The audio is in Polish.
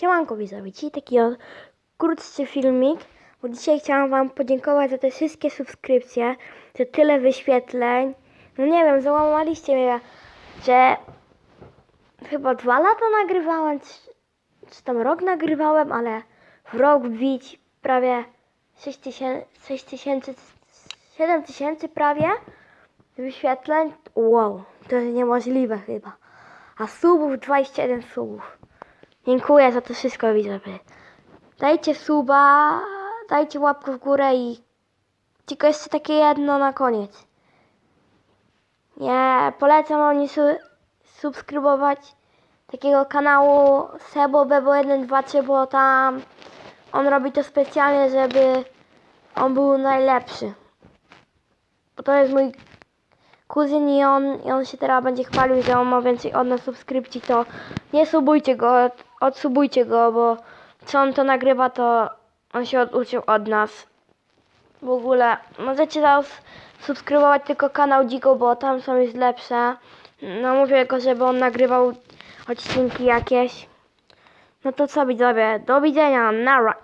Siemanko widzowie, dzisiaj taki krótszy filmik, bo dzisiaj chciałam wam podziękować za te wszystkie subskrypcje, za tyle wyświetleń. No nie wiem, załamaliście mnie, że chyba dwa lata nagrywałem, czy, czy tam rok nagrywałem, ale w rok wbić prawie 6 tysięcy, 6 tysięcy, 7 tysięcy prawie wyświetleń. Wow, to jest niemożliwe chyba. A subów 21 subów. Dziękuję za to wszystko widzowie. Dajcie suba, dajcie łapkę w górę i tylko jeszcze takie jedno na koniec. Nie, polecam nie su subskrybować takiego kanału Sebo Bebo 123, bo tam on robi to specjalnie, żeby on był najlepszy. Bo to jest mój kuzyn i on, i on się teraz będzie chwalił, że on ma więcej od nas subskrypcji, to nie subujcie go, od, odsubujcie go, bo co on to nagrywa, to on się oduczył od nas. W ogóle możecie teraz subskrybować tylko kanał Dziko, bo tam są już lepsze. No mówię go, żeby on nagrywał odcinki jakieś. No to co widzowie, do widzenia, nara.